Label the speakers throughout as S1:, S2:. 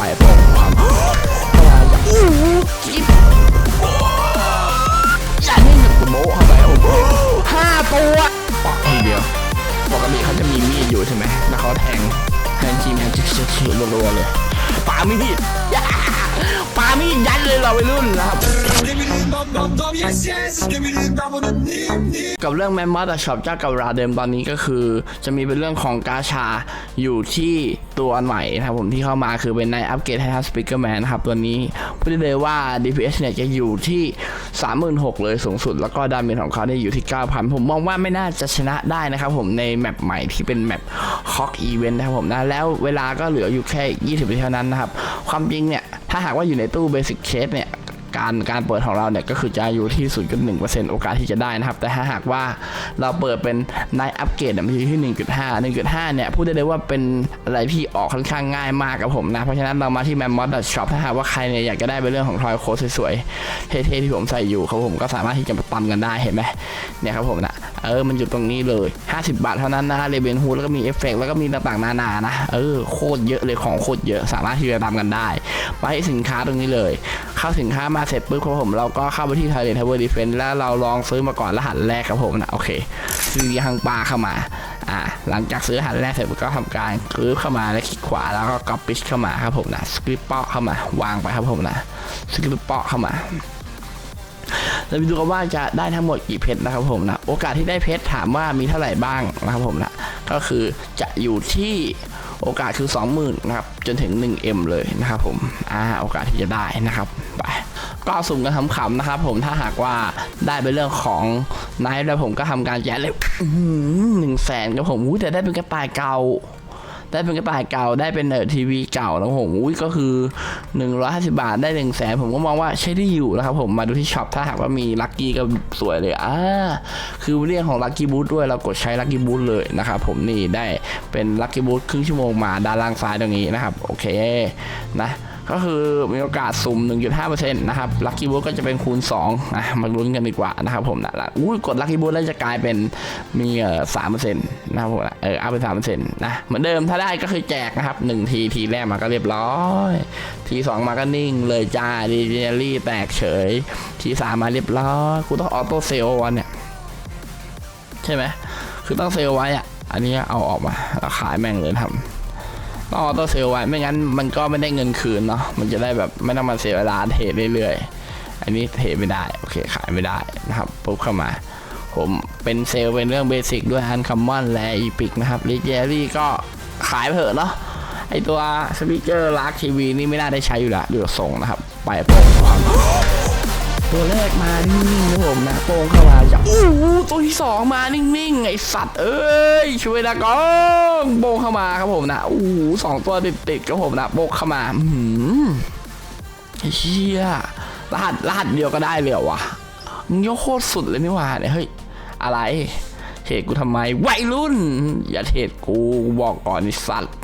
S1: ไปโป้งครับเข้ามาอู้หูกิ๊บอย่าเล่นกับกูโบ๊ะเข้าไปโอ้โหห้าตัวปอกทีเดียวปกติเขาจะมีมีดอยู่ใช่ไหมแล้วเขาแทงแทงทีมแทงชิชิรัวๆเลยปามีด ย่าปามีดยัดเลยเราไปรุ่นนะครับ กับเรื่องแมมมอสช็อปเจ้ากับราเดิมตอนนี้ก็คือ จะมีเป็นเรื่องของกาชาอยู่ที่ตัวใหม่นะครับผมที่เข้ามาคือเป็นในอัปเกรดไททันสปีกเกอร์แมนนะครับตัวนี้พูดได้เลยว่า DPS เนี่ยจะอยู่ที่ 36,000 เลยสูงสุด แล้วก็ดาเมจของเขาเนี่ยอยู่ที่ 9,000 ผมมองว่าไม่น่าจะชนะได้นะครับผมในแมปใหม่ที่เป็นแมปฮอกอีเวนต์นะครับผมนะแล้วเวลาก็เหลืออยู่แค่ 20นาทีเท่านั้นนะครับความจริงเนี่ย ถ้าหากว่าอยู่ในตู้เบสิ c เคสเนี่ยการการเปิดของเราเนี่ยก็คือจะอยู่ที่ 0.1%โอกาสที่จะได้นะครับ แต่ถ้าหากว่าเราเปิดเป็นนายอัปเกรดเนี่ยมันอยู่ที่ 1.5 1.5 เนี่ยพูดได้เลยว่าเป็นอะไรที่ออกค่อนข้างง่ายมากกับผมนะ เพราะฉะนั้นเรามาที่ m a m m o t Shop ถ้าหากว่าใครเนี่ยอยากจะได้เป็นเรื่องของทอยโค้ดสวยๆ เท่ๆ ที่ผมใส่อยู่ครับผมก็สามารถที่จะมาตำกันได้เห็นไหมเนี่ยครับผมนะ เออมันอยู่ตรงนี้เลย 50 บาทเท่านั้นนะฮะเลเบนฮูแล้วก็มีเอฟเฟกแล้วก็มีต่างๆนานานะเออโคตรเยอะเลยของโคตรเยอะสามารถที่จะตามกันได้มาที่สินค้าตรงนี้เลย เข้าสินค้ามาเสร็จปุ๊บครับผมเราก็เข้าไปที่ Thailand Tower Defense แล้วเราลองซื้อมาก่อนรหัสแรกครับผมนะโอเคซื้อยางปลาเข้ามาอ่าหลังจากซื้อรหัสแรกเสร็จก็ทำการคลิกเข้ามาแล้วคลิกขวาแล้วก็ก๊อปปี้เข้ามาครับผมนะสคริปเปาะเข้ามาวางไปครับผมนะสคริปเปาะเข้ามา เราไปดูกันว่าจะได้ทั้งหมดกี่เพชรนะครับผมนะ โอกาสที่ได้เพชรถามว่ามีเท่าไหร่บ้างนะครับผมนะ ก็คือจะอยู่ที่โอกาสคือ 20,000นะครับ จนถึง 1M เลยนะครับผม อ่า โอกาสที่จะได้นะครับ ไป ก็สุ่มกันขำๆนะครับผม ถ้าหากว่าได้เป็นเรื่องของไนท์แล้วผมก็ทำการแจกเลยหนึ่งแสนครับผมอุ๊ยแต่ได้เป็นกระต่ายเก่า ได้เป็นกระต่ายเก่าได้เป็นเออทีวีเก่าแล้วผมอุ้ยก็คือ 150 บาทได้1นึ่งแสนผมก็มองว่าใช้ได้อยู่นะครับผมมาดูที่ช็อปถ้าหากว่ามีลัคกี้ก็สวยเลยอ่าคือเรื่องของลัคกี้บูทด้วยเรากดใช้ลัคกี้บูทเลยนะครับผมนี่ได้เป็นลัคกี้บูทครึ่งชั่วโมงมาด้านล่างซ้ายตรงนี้นะครับโอเคนะก็คือมีโอกาสสุ่ม 1.5%นะครับลัคกี้บูทก็จะเป็นคูณ2นะมาลุ้นกันดีกว่านะครับผมนะอุ้ยกดลัคกี้บูทแล้วจะกลายเป็นมีเอ่อสามเปอร์เซ็น นะครับผมนะเออเอาเป็นสามเปอร์เซ็นต์นะเหมือนเดิมถ้าได้ก็คือแจกนะครับหนึ่งทีทีแรกมาก็เรียบร้อย ทีสองมาก็นิ่งเลยจ้าดีเจเนรี่แตกเฉย ทีสามมาเรียบร้อยกูต้องออโต้เซลวันเนี่ยใช่ไหมคือต้องเซลไว้อะอันนี้เอาออกมาแล้วขายแม่งเลยทำต้องออโต้เซลไว้ไม่งั้นมันก็ไม่ได้เงินคืนเนาะมันจะได้แบบไม่ต้องมาเสียเวลาเทรดเรื่อยๆอันนี้เทรดไม่ได้ โอเคขายไม่ได้นะครับปุ๊บเข้ามา ผม เป็นเซลล์เป็นเรื่องเบสิกด้วยอันคัมมอนและอีพิกนะครับลิเจอรี่ก็ขายเถอะเนาะไอตัวสปีกเกอร์ลากทีวีนี่ไม่น่าได้ใช้อยู่ละเดี๋ยวส่งนะครับ ไปโป้งตัวแรกมานิ่งๆนะผมนะโป้งเข้ามาจะอู้หูตัวที่สองมานิ่งๆไอสัตว์เอ้ยช่วยนะก้องโป้งเข้ามาครับผมนะอู้หูสองตัวติดๆครับผมนะโป้งเข้ามาอืมเชี่ยรหัสรหัสเดียวก็ได้เลยวะมึงยกโคตรสุดเลยนี่หว่าเนี่ยเฮ้ย อะไรเทรดกูทำไมวัยรุ่น อย่าเทรดกูบอกก่อนไอสัตว์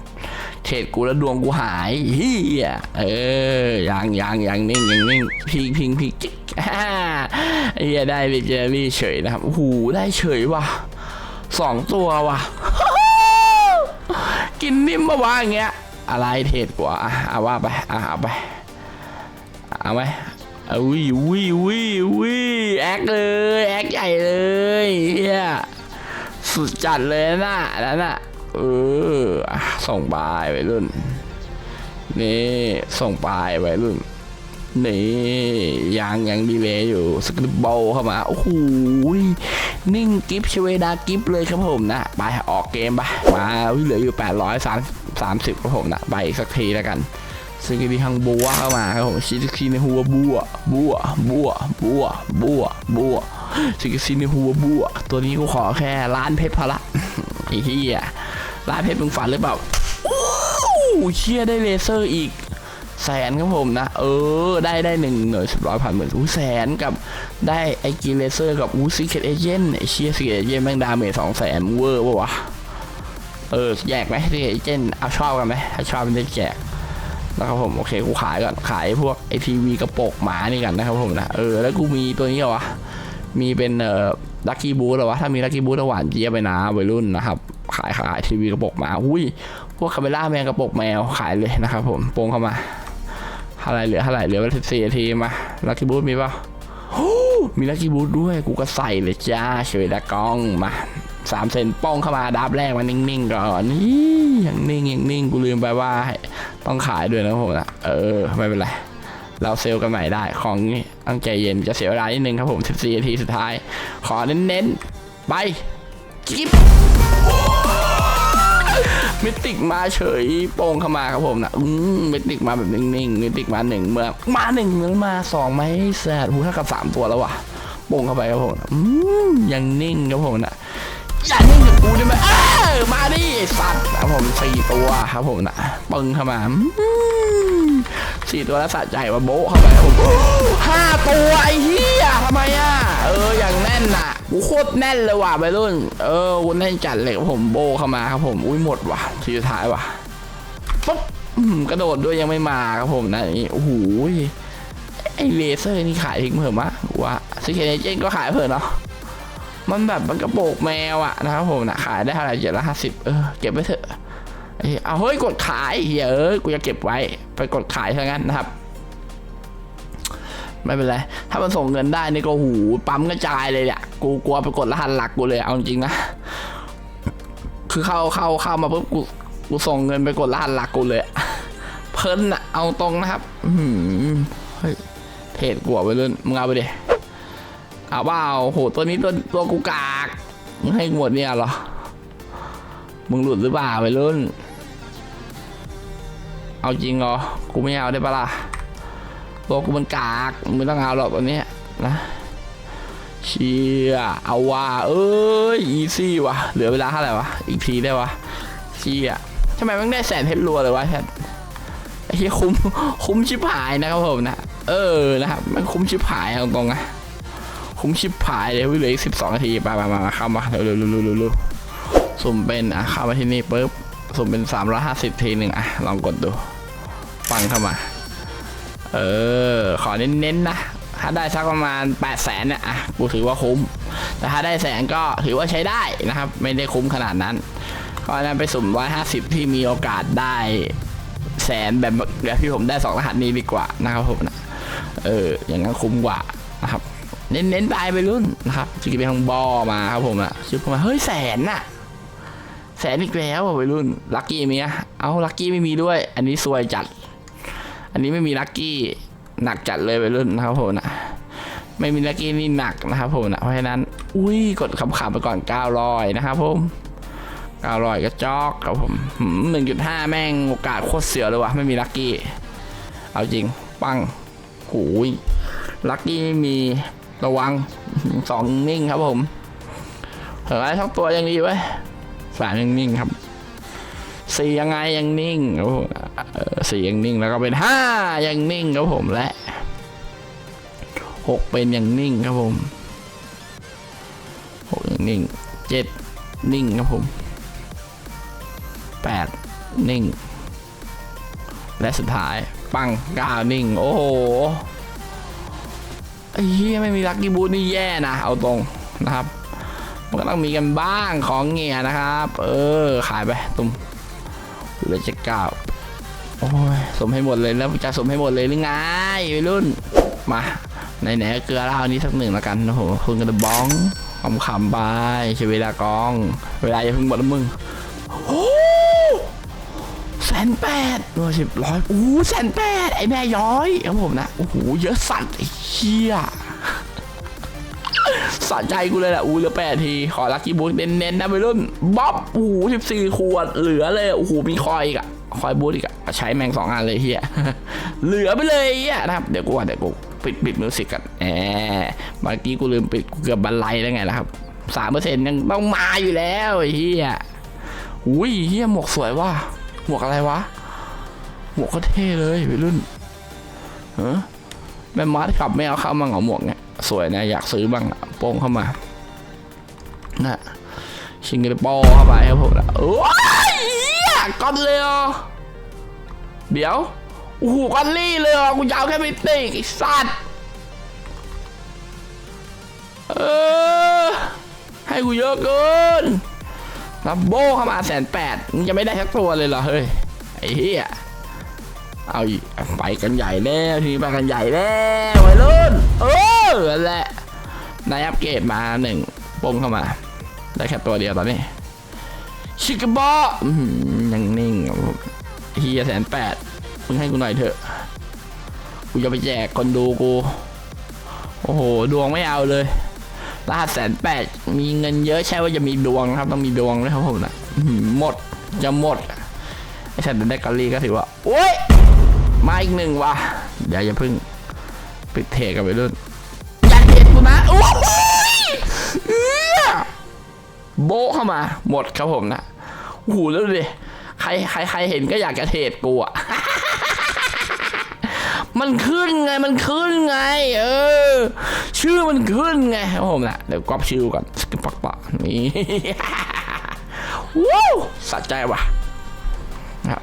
S1: เทรดกูแล้วดวงกูหายเฮียเออยังยังยังนิ่งยังนิ่งพิงพิงพิงจิ๊กเฮียได้ไปเจอรี่เฉยนะครับโอ้โหได้เฉยว่ะสองตัวว่ะ กินนิ่มมาวะอย่างเงี้ยอะไรเทรดกว่าอะเอาว่าไปอะเอาไปเอาไหม เอาวิวิวิวิแอคเลยแอคใหญ่เลยเฮียสุดจัดเลยนะนั่นน่ะเออส่งปลายไปรุ่น นี่ส่งปลายไปรุ่นนี่ยังยังดีเลยอยู่สคริปบอลเข้ามาโอ้โหนิ่งกิฟชเวดากิฟเลยครับผมนะไปออกเกมไปมายเหลืออยู่830 30ครับผมนะไปอีกสักทีแล้วกัน ซึ่งก็มีทางบัวเข้ามาครับผมชิคกี้ในหัวบัวบัวบัวบัวบัวบัวชิคกี้ในหัวบัวตัวนี้กูขอแค่ล้านเพชรพละไอ้เหี้ยล้านเพชรมึงฝันหรือเปล่าโอ้เชี่ยได้เลเซอร์อีกแสนครับผมนะ เออ ได้ได้หนึ่งหน่วยสิบร้อยพันหมื่นอู้แสนกับได้ไอกีเลเซอร์กับอู้ซีเคทเอเจนไอเชียซีเคทเอเจนแม่งดาเมจสองแสนเวอร์ปะวะ เออ แยกไหมซีเคทเอเจนเอาชอบกันไหมถ้าชอบมันได้แจก นะครับผมโอเคกูขายก่อนขายพวกไอทีวีกระโปกหมานี่กันนะครับผมนะเออแล้วกูมีตัวนี้เหรอวะมีเป็นเอ่อลัคกี้บูธหรอวะถ้ามีลัคกี้บูธหวานเจี๊ยบไปนะวัยรุ่นนะครับขายขายทีวีกระโปกหมาอุ้ยพวกคาเมล่าแมงกระปกแมวขายเลยนะครับผมโปงเข้ามาเท่าไรเหลือเท่าไหรเหลือวันสิบสี่นาทีมาลักกี้บูธมีป่ะมีลักกี้บูธด้วยกูก็ใส่เลยจ้าเฉยดากองมา สามเซนป้องเข้ามาดับแรกมานิ่งๆก่อนนี่ยังนิ่งยังนิ่งกูลืมไปว่าต้องขายด้วยนะผมนะเออไม่เป็นไรเราเซลล์กันใหม่ได้ของนี้งใจเย็นจะเสียเวลานิดนึงครับผม 14นาทีสุดท้าย ขอเน้นๆ ไปจิ๊บมิติกมาเฉยโป่งเข้ามาครับผมนะอืมมิติกมาแบบนิ่งๆมิติกมาหนึ่งเมื่อมาหนึ่งแล้วมาสองไหมแสบหูเท่ากับสามตัวแล้วว่ะโป่งเข้าไปครับผมนะอืมยังนิ่งครับผมนะ อย่านิ่งกับกูได้ไหมเออมาดิไอ้สัตว์ครับผมสี่ตัวครับผมนะปึงเข้ามาอืมสี่ตัวแล้วสะใจว่าโบ๊ะเข้าไปผมห้าตัวไอ้เหี้ยทำไมอะเอออย่างแน่นอะกูโคตรแน่นเลยว่ะไปรุ่น เออกูแน่นจัดเลยครับผมโบเข้ามาครับผมอุ้ยหมดว่ะทีสุดท้ายว่ะปุ๊บอืมกระโดดด้วยยังไม่มาครับผมนะนี่โอ้โหไอเลเซอร์นี่ขายทิ้งเพิ่มะกูว่าซิเคเนเจนก็ขายเพิ่มเนาะ มันแบบมันกระโปงแมวอะนะครับผมนะขายได้เท่าไหร่เจ็ดละห้าสิบเออเก็บไว้เถอะเอ้ยเอาเฮ้ยกดขายเฮ้ยอ้ยกูจะเก็บไว้ไปกดขายซะงั้นนะครับไม่เป็นไรถ้ามันส่งเงินได้นี่ก็หูปั๊มกระจายเลยเนี่ยกูกลัวไปกดรหัสหลักกูเลยเอาจริงนะคือเข้าเข้าเข้ามาปุ๊บกูกูส่งเงินไปกดรหัสหลักกูเลยเพลินอะเอาตรงนะครับ อืมเฮ้ยเทรดกลัวไปเลยมึงเอาไปดิ เอาเปล่าโหตัวนี้ตัวตัวกูกากมึงให้หมดเนี่ยเหรอ มึงหลุดหรือเปล่าไปรุ่น เอาจริงเหรอ กูไม่เอาได้ปะล่ะ ตัวกูมันกากมึงไม่ต้องเอาหรอกตัวเนี้ยนะเชียเอาว่าเอ้ยอีซี่วะเหลือเวลาเท่าไหร่วะ อีกทีได้วะเชียทำไมมันได้แสนเพชรรัวเลยวะแทไอ้เหี้ยคุ้มคุ้มชิบหายนะครับผมนะ เออนะครับ มันคุ้มชิบหายเอาตรงๆนะ คุ้มชิบหายเลยเหลืออีกสิบสองนาทีไปมามามาเข้ามาเร็วเร็วเร็วเร็วเร็วสุ่มเป็นอะเข้ามาที่นี่ปุ๊บสุ่มเป็น350ทีหนึ่งอะลองกดดู ฟังเข้ามา เออ ขอเน้นๆนะถ้าได้สักประมาณ8 0 0แสนเนี่ยอะกูถือว่าคุ้ม แต่ถ้าได้แสนก็ถือว่าใช้ได้นะครับ ไม่ได้คุ้มขนาดนั้นเพราะฉะนั้นไปสุ่ม150ที่มีโอกาสได้แสนแบบแบบที่ผมได้สองรหัสนี้ดีกว่านะครับผมนะเอออย่างนั้นคุ้มกว่านะครับ เน้นๆไปไปรุ่นนะครับจิกไปทางบอมาครับผมนะชื่อผมมาเฮ้ยแสนน่ะแสนอีกแล้วอะวัยรุ่นลัคกี้มีอะเอาลัคกี้ไม่มีด้วย อันนี้ซวยจัด อันนี้ไม่มีลัคกี้หนักจัดเลยวัยรุ่นนะครับผมนะไม่มีลัคกี้นี่หนักนะครับผมนะเพราะฉะนั้น อุ้ยกดคำขำไปก่อน900นะครับผม900ก็จอกครับผมหนึ่งจุดห้าแม่งโอกาสโคตรเสียวเลยว่ะไม่มีลัคกี้เอาจริงปังหูยลัคกี้ไม่มี ระวังสองนิ่งครับผมเผื่อไอ้ทั้งตัวยังดีไว้สามยังนิ่งครับสี่ยังไงยังนิ่งครับผมเออสี่ยังนิ่งแล้วก็เป็นห้ายังนิ่งครับผมและหกเป็นยังนิ่งครับผมหกยังนิ่งเจ็ดนิ่งครับผมแปดนิ่ง และสุดท้าย ปังก้านิ่ง โอ้โห ไอ้เหี้ยไม่มีลักกี้บูธนี่แย่นะ เอาตรงนะครับ มันก็ต้องมีกันบ้างของเงียนะครับ เออ ขายไปตุ้มเหลือจะเก้าโอ้ยสมให้หมดเลยแล้วจะสมให้หมดเลยหรือไงวัยรุ่น มาไหนๆเกลือเล้านี้สักหนึ่งแล้วกันโอ้โหคุณกันบ้องขำขำไปใช้เวลากอง เวลาอย่าเพิ่งหมดนะมึงโอ้ สนแปดโอ้สิบร้อยโอ้แสนแปดไอแม่ย้อยครับผมนะโอ้โหเยอะสัตว์ไอ้เชี่ยสะใจกูเลยแหละอูเหลือแปดที ขอลักกี้บูทเน้นๆนะไปรุ่นบ๊อบโอ้โหสิบสี่ขวดเหลือเลยโอ้โหมีคอยอีกอะคอยบูทอีกอะใช้แมงสองอันเลยเฮียเหลือไปเลยเฮียนะครับเดี๋ยวกูว่าเดี๋ยวกูปิดปิดมิวสิกกันแหมเมื่อกี้กูลืมปิดกูเกือบบันไลแล้วไงล่ะครับสามเปอร์เซ็นต์ยังต้องมาอยู่แล้วเฮียอุ้ยเฮียหมวกสวยว่ะ หมวกอะไรวะ หมวกก็เท่เลยไปรุ่นเออแม่มาร์ทขับไม่เอาเข้ามาเหงาหมวกเนี่ยสวยนะ อยากซื้อบ้างอะโป้งเข้ามานะชิงกระโปงเข้าไปครับผมนะโอ้ยก้อนเลยเหรอเดี๋ยวโอ้โหก้อนลี่เลยเหรอกูยาวแค่ไม่ติกไอ้สัตว์เออให้กูเยอะเกิน ล้วโบเข้ามาแสนแปดมึงจะไม่ได้สักตัวเลยเหรอเฮ้ยไอ้เหี้ยเอาไปกันใหญ่แล้วทีนี้ไปกันใหญ่แล้ววัยรุ่นเออนั่นแหละนายอัปเกรดมาหนึ่งปงเข้ามา ได้แค่ตัวเดียวตอนนี้ชิคกบอยังนิ่งเฮียแสนแปดมึงให้กูหน่อยเถอะ กูจะไปแจกคนดูกู โอ้โห ดวงไม่เอาเลย รหัสแสนแปดมีเงินเยอะใช่ว่าจะมีดวงครับ ต้องมีดวงด้วยครับผมนะหมดจะหมดไอ้ฉันได้กอลลี่ก็ถือว่าโอ้ยมาอีกหนึ่งว่ะเดี๋ยวอย่าเพิ่งปิดเทกันไปรุ่นอยาเห็นกูนะโอ้ยเอื้อโบเข้ามา หมดครับผมนะโอ้โหแล้วดูดิใครใครใครเห็นก็อยากจะเทรดกูอะ มันขึ้นไงมันขึ้นไง เออ ชื่อมันขึ้นไงครับผมนะเดี๋ยวกรอบชื่อก่อนสกิปปักปะนี่ว้าวสะใจว่ะครับ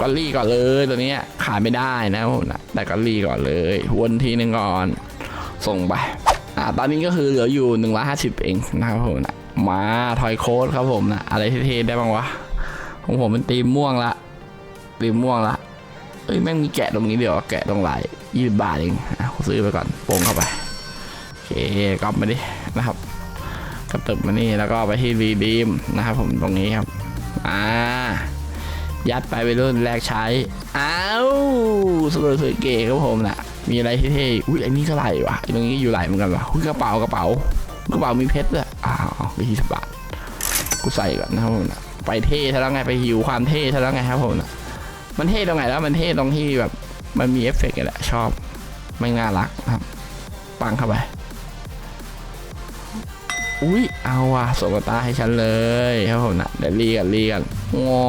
S1: กะลี่ก่อนเลยตัวนี้ขายไม่ได้นะครับผมนะแต่กะลี่ก่อนเลยวนทีหนึ่งก่อน ส่งไปอ่าตอนนี้ก็คือเหลืออยู่150เองนะครับผมนะมาทอยโค้ดครับผมนะอะไรเท่ๆได้บ้างวะของผมเป็นตีมม่วงละตีมม่วงละ เอ้ยแม่งมีแกะตรงนี้เดี๋ยวแกะตรงไหลยี่สิบบาทเองอะกูซื้อไปก่อนโป่งเข้าไปโอเคกลับมาดินะครับกระตึบมานี่แล้วก็ไปที่รีดีมนะครับผมตรงนี้ครับอ่ายัดไปไปรุ่นแรกใช้อ้าวสวยสวยเก๋ครับผมนะมีอะไรเท่ๆอุ้ยไอ้นี่ก็ไหลวะตรงนี้อยู่ไหลเหมือนกันวะอุ้ยกระเป๋ากระเป๋ากระเป๋ามีเพชรด้วยอ้าวไปที่สิบบาทกูใส่ก่อนนะครับผมนะไปเท่ซะแล้วไงไปหิวความเท่ซะแล้วไงครับผมนะ มันเท่ตรงไหนแล้ว มันเท่ตรงที่แบบ มันมีเอฟเฟกต์แหละชอบม่น่ารักนะครับ ปังเข้าไปอุ้ยเอาวะส่งกระตาให้ฉันเลยครับผมนะเดี๋ยวรีกันรีกันว้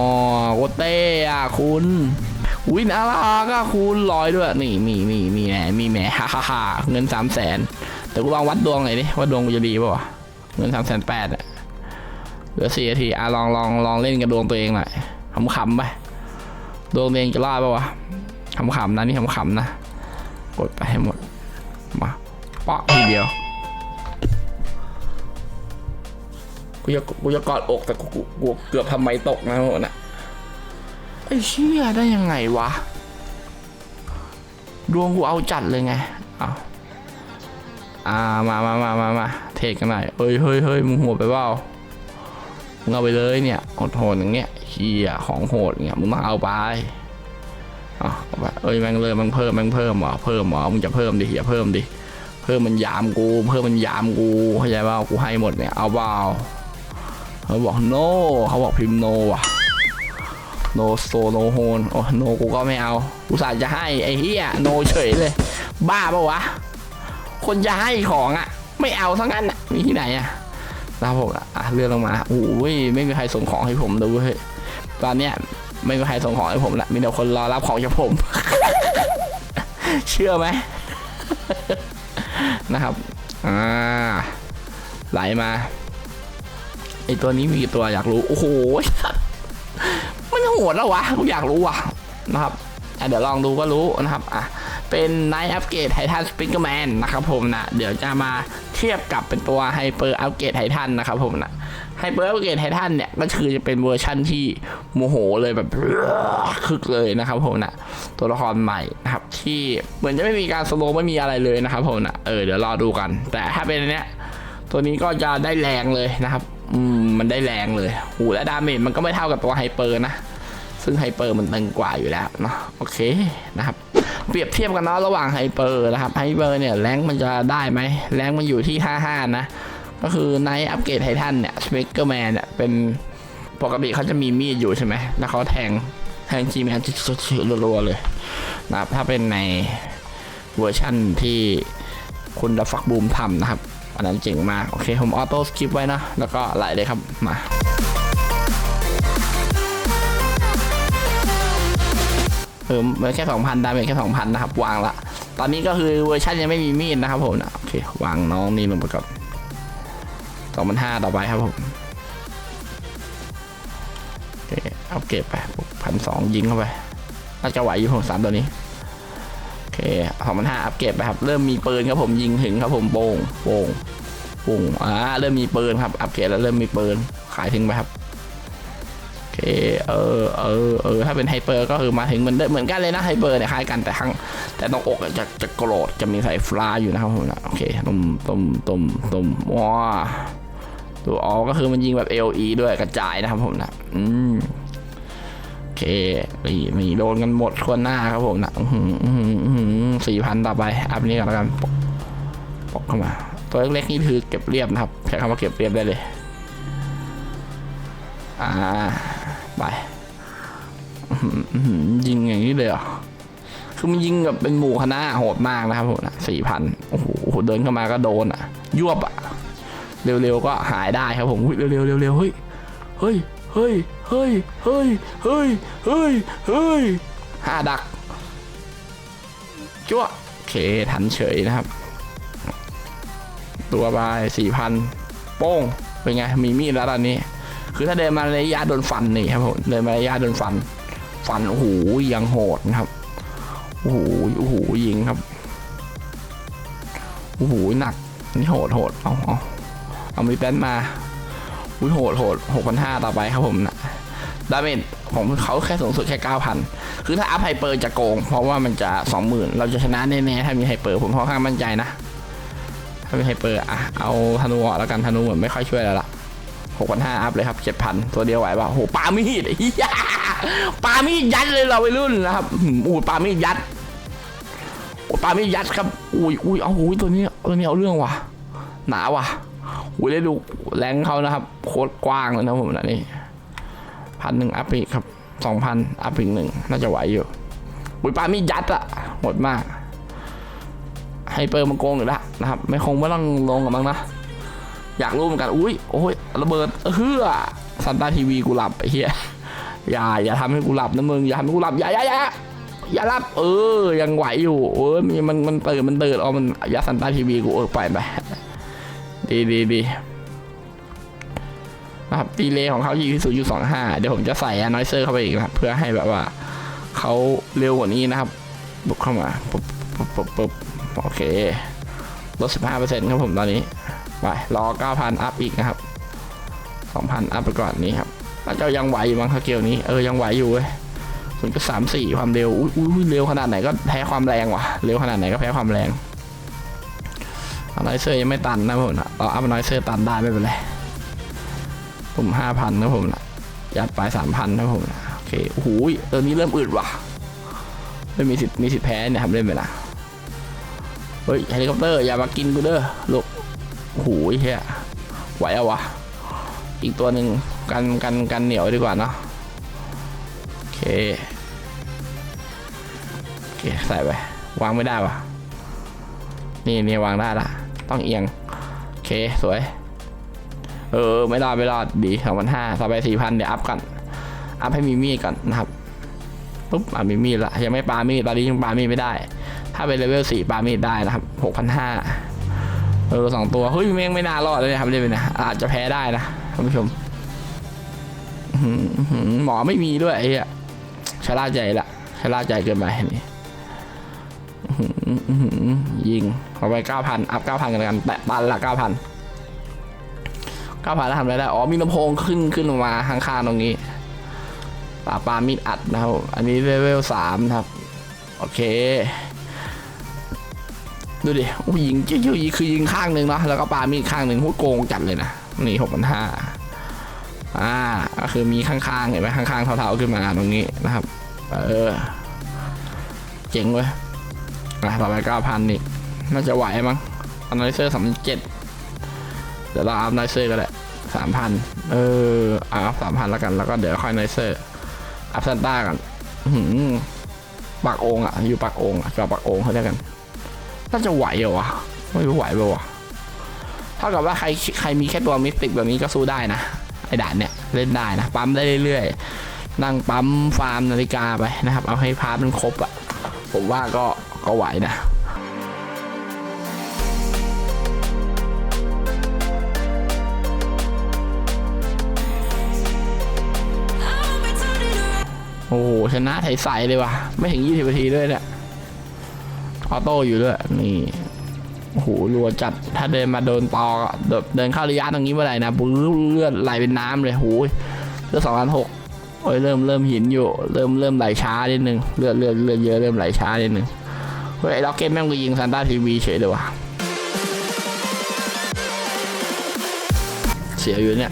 S1: โคตรเต้อะคุณอุ้ยน่ารักอะคุณลอยด้วยนี่มีมีมีแหมมีแหมฮ่าฮ่าฮ่าเงินสามแสนแต่กูลองวัดดวงหน่อยดิว่าดวงกูจะดีป่าวะเงินสามแสนแปดอะเหลือสี่นาทีอะลองลองลองเล่นกับดวงตัวเองหน่อยขำๆไป ดวงเองจะรอดปะวะขำๆนะนี่ขำๆนะ กดไปให้หมด มาปะทีเดียว กูจะกูจะกอดอกแต่กูกูเกือบทำไมตกนะโหนะไอ้เชี่ยได้ยังไงวะ ดวงกูเอาจัดเลยไงเอาอ่ามามามามามาเทคกันหน่อยเอ้ยเฮ้ยเฮ้ยมึงหัวไปเปล่า มึงเอาไปเลยเนี่ยโหดๆอย่างเงี้ยเชี่ยของโหดเงี้ยมึงต้องเอาไปอะเอาไปเอ้ยแม่งเลยแมันเพิ่มแม่งเพิ่มหรอเพิ่มหรอมึงจะเพิ่มดิอย่าเพิ่มดิเพิ่มมันยามกู เพิ่มมันยามกูเข้าใจเปล่ากูให้หมดเนี่ยเอาเปล่าเขาบอก no เขาบอกพิมพ์ no ว่ะ no so no hone โอ้ no กูก็ไม่เอากูสาห์จะให้ไอ้เหี้ย no เฉยเลย บ้าปะวะ คนจะให้ของอะ ไม่เอาทั้งนั้นอะมีที่ไหนอะนะ ครับผมอะอะเลื่อนลงมาโอ้ยไม่มีใครส่งของให้ผมเลยเว้ยตอนเนี้ยไม่มีใครส่งของให้ผมละมีแต่คนรอรับของจากผม เชื่อไหมนะครับอ่าไหลมาไอตัวนี้มีกี่ตัวอยากรู้ โอ้โหมันโหดแล้ววะกูอยากรู้ว่ะนะครับเดี๋ยวลองดูก็รู้นะครับอะเป็นไนท์อัปเกรดไททันสปริงเกอร์แมนนะครับผมนะ เดี๋ยวจะมา เทียบกับเป็นตัวไฮเปอร์อัปเกรดไททันนะครับผมนะไฮเปอร์อัปเกรดไททันเนี่ยก็คือจะเป็นเวอร์ชั่นที่โมโหเลยแบบคึกเลยนะครับผมนะตัวละครใหม่นะครับที่เหมือนจะไม่มีการสโลว์ไม่มีอะไรเลยนะครับผมนะเออเดี๋ยวรอดูกัน แต่ถ้าเป็นอันเนี้ยตัวนี้ก็จะได้แรงเลยนะครับ อืมมันได้แรงเลยหูและดาเมจมันก็ไม่เท่ากับตัวไฮเปอร์นะ ซึ่งไฮเปอร์มันตึงกว่าอยู่แล้วเนาะโอเคนะครับเปรียบเทียบกันเนาะระหว่างไฮเปอร์นะครับไฮเปอร์เนี่ยแรงมันจะได้ไหมแรงมันอยู่ที่ 55 นะ ก็คือในอัปเกรดไททันเนี่ยสเปกเกอร์แมนเนี่ยเป็นปกติเขาจะมีมีดอยู่ใช่ไหมแล้วเขาแทงแทงจีแมนรัวๆเลยนะครับถ้าเป็นในเวอร์ชั่นที่คุณดัฟฟักบูมทำนะครับ อันนั้นเจ๋งมาก โอเค ผมออโต้สกิปไว้นะ แล้วก็ไหลเลยครับมา เออมันแค่สองพันดาเมจแค่สองพันนะครับ วางละ ตอนนี้ก็คือเวอร์ชันยังไม่มีมีดนะครับผมนะโอเควางน้องนี่ลงไปก่อนสองพันห้าต่อไปครับผมโอเคเอาเก็บไปพันสองยิงเข้าไปน่าจะไหวอยู่ผมสามตัวนี้โอเคสองพันห้าอัปเกรดไปครับ เริ่มมีปืนครับผมยิงถึงครับผมโป่งโป่งโป่งอ่าเริ่มมีปืนครับ อัปเกรดแล้วเริ่มมีปืนขายทิ้งไปครับ เออเออเออถ้าเป็นไฮเปอร์ก็คือมาถึงเหมือนเหมือนกันเลยนะไฮเปอร์เนี่ยคล้ายกันแต่ข้งแต่ตรงอกจะจะโกรธจะมีสายฟ้าอยู่นะครับผมนะโอเคตุ่มตุ่มตุ่มตุ่มว้าตัวอ๋อก็คือมันยิงแบบ LE ด้วยกระจายนะครับผมนะอืมโอเคนี่นี่โดนกันหมดทั่วหน้าครับผมนะสี่พันต่อไปอัพนี้ก่อนแล้วกันปกปกเข้ามา ตัวเล็กๆนี่คือเก็บเรียบนะครับใช้คำว่าเก็บเรียบได้เลย อ่า ไปยิงอย่างนี้เลยเหรอคือมันยิงแบบเป็นหมู่คณะโหดมากนะครับผมนะสี่พันโอ้โหเดินเข้ามาก็โดนอะ ยวบอะ เร็วๆก็หายได้ครับผมเร็วๆเร็วๆเฮ้ยเฮ้ยเฮ้ยเฮ้ยเฮ้ยเฮ้ยเฮ้ยเฮ้ยห้าดักจ้วโอเคทันเฉยนะครับ ตัวไปสี่พันโป้งเป็นไง มีมีดแล้วตอนนี้ คือถ้าเดินมาระยะโดนฟันนี่ครับผมเดินมาระยะโดนฟัน ฟันโอ้โหยังโหดนะครับโอ้โหโอ้โหยิงครับโอ้โหหนักนี่โหดโหดเอาเอาเอามีแป้นมาอุ้ยโหดโหดหกพันห้าต่อไปครับผมนะดาเมจของเขาแค่สูงสุดแค่เก้าพันคือถ้าอัพไฮเปอร์จะโกง เพราะว่ามันจะสองหมื่นเราจะชนะแน่ๆถ้ามีไฮเปอร์ผมค่อนข้างมั่นใจนะ ถ้ามีไฮเปอร์อะเอาธนูออแล้วกันธนูเหมือนไม่ค่อยช่วยแล้วล่ะ หกพันห้าอัพเลยครับเจ็ดพันตัวเดียวไหวป่ะโหปามีดไอ้เหี้ยปามีดยัดเลยเราไปรุ่นนะครับอืมอุ้ปามีดยัดปามีดยัดครับ อุ้ยอุ้ยเอาอุ้ยตัวนี้ตัวนี้เอาเรื่องว่ะ หนาว่ะอุ้ยได้ดูแรงเขานะครับ โคตรกว้างเลยนะผมนะนี่พันหนึ่งอัพอีกครับสองพันอัพอีกหนึ่งน่าจะไหวอยู่อุ้ยปามียัดอะหมดมากให้เปิดมันโกงอยู่แล้วนะครับ ไม่คงไม่ต้องลงกับมั้งนะ อยากรู้เหมือนกัน อุ้ย โอ้ย ระเบิดเฮือซันตาทีวีกูหลับไอ้เหี้ย อย่า อย่าทำให้กูหลับนะมึง อย่าทำให้กูหลับ อย่าอย่าอย่าอย่าหลับ เออ ยังไหวอยู่ เออมีมัน มันตื่น มันตื่นอ๋อมันอย่าซันตาทีวีกูเออไปไป ดีดีดีนะครับดีเลย์ของเขาอยู่ที่ศูนย์จุดสองห้าเดี๋ยวผมจะใส่อนอยเซอร์เข้าไปอีกนะเพื่อให้แบบว่าเขาเร็วกว่านี้นะครับ บุกเข้ามาปุ๊บปุ๊บปุ๊บปุ๊บโอเคลดสิบห้าเปอร์เซ็นต์ครับผมตอนนี้ ไปรอเก้าพันอัพอีกนะครับสองพันอัพไปก่อนนี้ครับน่าจะยังไหวอยู่มั้งสเกลนี้เออยังไหวอยู่เว้ยศูนย์จุดสามสี่ความเร็วอุ้ยเร็วขนาดไหนก็แพ้ความแรงว่ะเร็วขนาดไหนก็แพ้ความแรงอานอยเซอร์ยังไม่ตันนะผมนะเราอัพนอยเซอร์ตันได้ไม่เป็นไรผมห้าพันนะผมนะยัดไปสามพันนะผมนะโอเคโอ้โหตอนนี้เริ่มอืดว่ะไม่มีสิทธิ์มีสิทธิ์แพ้เนี่ยครับเล่นไปนะเฮ้ยเฮลิคอปเตอร์อย่ามากินกูเด้อลูก โอ้โหเฮียไหวอาวะ อีกตัวหนึ่งกันกันกันเหนียวดีกว่าเนาะโอเคโอเคใส่ไปวางไม่ได้วะนี่นี่วางได้ละต้องเอียงโอเคสวย เออไม่รอดไม่รอดดีสองพันห้าต่อไปสี่พันเดี๋ยวอัพก่อนอัพให้มีมีดก่อนนะครับปุ๊บอะมีมีดละยังไม่ปามีดตอนนี้ยังปามีดไม่ได้ ถ้าเป็นเลเวลสี่ปามีดได้นะครับหกพันห้า เออสองตัวเฮ้ยแม่งไม่น่ารอดเลยนะครับเล่นไปนะอาจจะแพ้ได้นะท่านผู้ชมหมอไม่มีด้วยไอ้เหี้ยชะล่าใจละชะล่าใจเกินไปนี่ยิงเอาไปเก้าพันอัพเก้าพันกันกันแตะปันละเก้าพันเก้าพันแล้วทำอะไรได้ อ๋อ มีลำโพงขึ้นขึ้นมาข้างๆตรงนี้ปาปามีดอัดนะครับ อันนี้เลเวลสามครับ โอเค ดูดิโอ้ยยิงเจ๊ยคือยิงข้างหนึ่งเนาะแล้วก็ปามีดข้างหนึ่งโหโกงจัดเลยนะนี่หกพันห้าอ่าก็คือมีข้างๆเห็นไหมข้างๆเท่าๆขึ้นมาตรงนี้นะครับ เออ เจ๋งเว้ยอะต่อไปเก้าพันนี่น่าจะไหวมั้งอันไนเซอร์สามเจ็ดเดี๋ยวเราอัพไนเซอร์ก็ได้สามพันเอออัพสามพันแล้วกันแล้วก็เดี๋ยวค่อยไนเซอร์อัพซันต้ากันหือปากองอะ อยู่ปากองอะกับปากองเขาเรียกกัน น่าจะไหวเหรอวะไม่รู้ไหวเปล่าวะเท่ากับว่าใครใครมีแค่ตัวมิสติกแบบนี้ก็สู้ได้นะไอ้ด่านเนี่ยเล่นได้นะปั๊มได้เรื่อยๆนั่งปั๊มฟาร์มนาฬิกาไปนะครับ เอาให้พาร์ทมันครบอะผมว่าก็ก็ไหวนะโอ้โหชนะไทยใสเลยว่ะ ไม่ถึง 20นาทีด้วยเนี่ย ออโต้อยู่ด้วยนี่โอ้โหรัวจัดถ้าเดินมาโดนตอกเดินเข้าระยะตรงนี้เมื่อไหร่นะปื้อเลือดไหลเป็นน้ำเลยโอ้ยเลือดสองพันหกโอ้ยเริ่มเริ่มหินอยู่ เริ่มเริ่มไหลช้านิดนึงเลือดเลือดเลือดเยอะเริ่มไหลช้านิดนึงเฮ้ยไอ้ล็อกเก็ตแม่งไปยิงซันต้าทีวีเฉยเลยว่ะเสียอยู่เนี่ย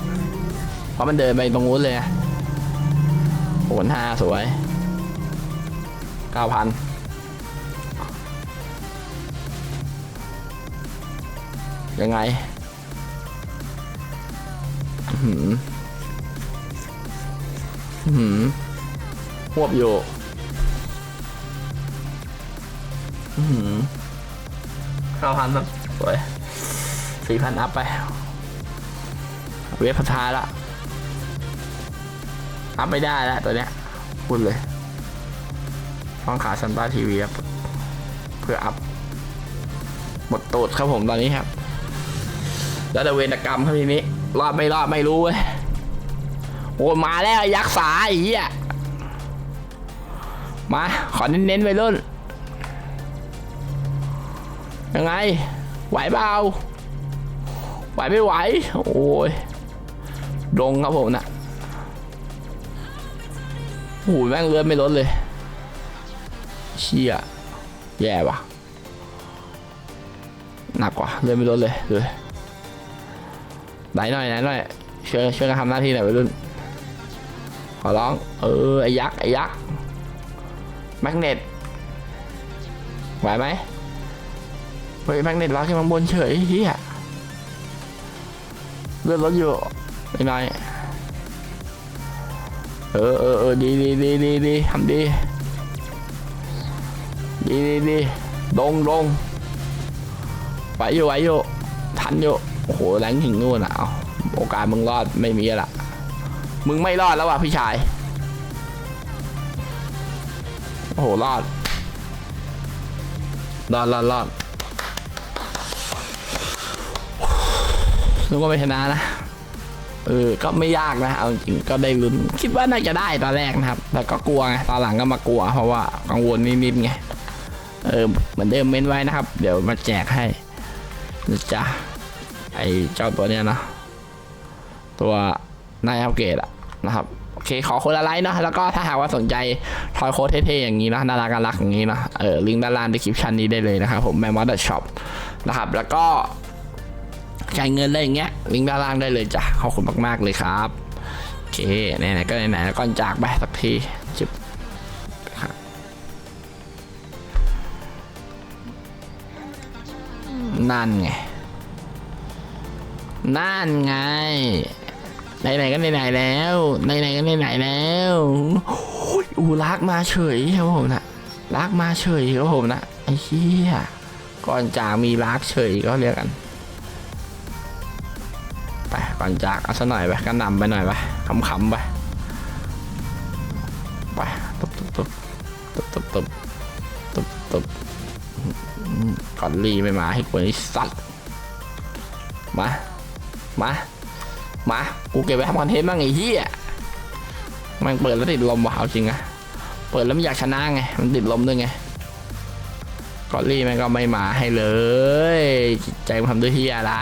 S1: เพราะมันเดินไปตรงนู้นเลยโหนห้าสวยเก้าพัน ยังไงอื้อหืมหืมหวบอยู่อื้อหืมเก้าพันครับสวยสี่พันอัพไป เวฟพัดท้ายละอัพไม่ได้แล้วตัวเนี้ยพูดเลยต้องขาซันต้าทีวีครับเพื่ออัพหมดตูดครับผมตอนนี้ครับ แล้วแต่เวรกรรมครับทีนี้รอดไม่รอดไม่รู้เว้ยโอ้มาแล้วยักษ์สาไอ้เหี้ยมาขอเน้นๆไปรุ่น ยังไง ไหวเปล่าไหวไม่ไหว โอ้ยดงครับผมนะโอ้โหแม่งเลือดไม่ลดเลย เชี่ย แย่ว่ะหนักกว่าเลือดไม่ลดเลยดูดิ ไหนหน่อยไหนหน่อยช่วยช่วยกันทำหน้าที่หน่อยวัยรุ่นขอร้อง เออไอ้ยักษ์ไอ้ยักษ์แมกเนตไหวไหมเฮ้ยแมกเนตล็อกขึ้นมาบนเฉยเฮียเลือดลดอยู่ไม่น้อยเออเออเออดีดีดีดีดีทำดีดีดีดีดงดงไหวอยู่ไหวอยู่ทันอยู่ โอ้โหแรงถึงนู่นอะเอาโอกาสมึงรอดไม่มีละมึงไม่รอดแล้วว่ะพี่ชาย โอ้โหรอด รอดรอดรอดนึกว่าไม่ชนะนะ เออ ก็ไม่ยากนะ เอาจริงก็ได้ลุ้น คิดว่าน่าจะได้ตอนแรกนะครับ แต่ก็กลัวไง ตอนหลังก็มากลัว เพราะว่ากังวลนิดๆไง เออ เหมือนเดิมเม้นไว้นะครับ เดี๋ยวมาแจกให้นะจ๊ะ อเจ้าตัวเนี้ยนะ ตัวนายอัปเกรดอะนะครับโอเคขอคนละไลค์เนาะแล้วก็ถ้าหากว่าสนใจทอยโค้ดเท่ๆอย่างนี้นะน่ารักน่ารักอย่างนี้นะเออลิงก์ด้านล่างในคลิปชันนี้ได้เลยนะครับผมแมมมอสช็อปนะครับแล้วก็จ่ายเงินอะไรอย่างเงี้ยลิงก์ด้านล่างได้เลยจ้ะขอบคุณมากๆเลยครับโอเคไหนๆก็ไหนๆก่อนจากไปสักทีจิบครับนั่นไง นั่นไงไหนๆก็ไหนๆแล้วไหนๆก็ไหนๆแล้วอูรักมาเฉยครับผมนะรักมาเฉยครับผมนะไอ้เหี้ยก่อนจากมีรักเฉยก็เรียกกันไปก่อนจากเอาซะหน่อยไปก็นำไปหน่อยไปขำๆไปไปตบตบตบตบตบตบตบตบก่อนรีไม่มาให้กวนไอ้สัตว์มา มา มา กูเก็บไว้ทำคอนเทนต์บ้างไอ้เหี้ยมันเปิดแล้วติดลมว่ะเอาจริงอะเปิดแล้วไม่อยากชนะไง มันติดลมด้วยไงกอลลี่มันก็ไม่มาให้เลย ใจมันทำด้วยที่อะไร